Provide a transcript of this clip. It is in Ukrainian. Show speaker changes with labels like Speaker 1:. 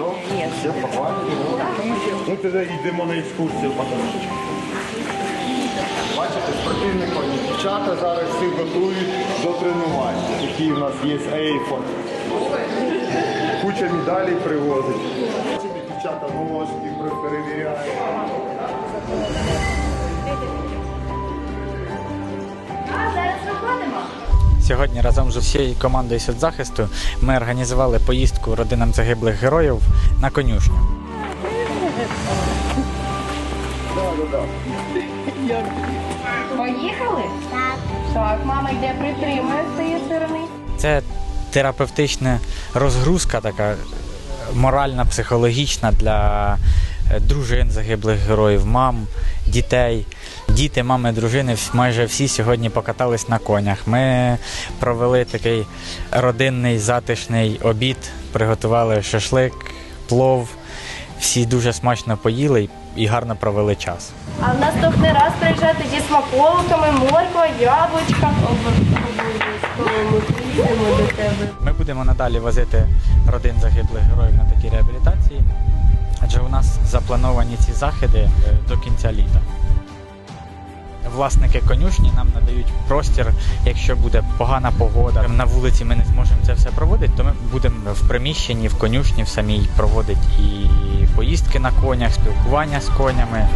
Speaker 1: Все, побачили. Ну тоді йдемо на екскурсію потрошечки. Бачите, спортивні коні. Дівчата зараз всі готують до тренувань. Такі в нас є ейфон. Куча медалей привозить. Бачите, дівчата ножки перевіряють.
Speaker 2: Сьогодні разом з усією командою соцзахисту ми організували поїздку родинам загиблих героїв на конюшню.
Speaker 3: Поїхали? Так. Так, мама йде притримує з цієї сторони.
Speaker 2: Це терапевтична розгрузка, така моральна, психологічна для е, дружин загиблих героїв, мам, дітей. Діти, мами, дружини майже всі сьогодні покатались на конях. Ми провели такий родинний затишний обід, приготували шашлик, плов. Всі дуже смачно поїли і гарно провели час.
Speaker 3: А в наступний раз приїжджати зі смаколиками, морква, яблучка.
Speaker 2: Ми будемо надалі возити родин загиблих героїв на такі реабілітації, адже у нас заплановані ці заходи е, до кінця літа. Власники конюшні нам надають простір, якщо буде погана погода, на вулиці ми не зможемо це все проводити, то ми будемо в приміщенні, в конюшні в самій проводити і поїздки на конях, спілкування з конями,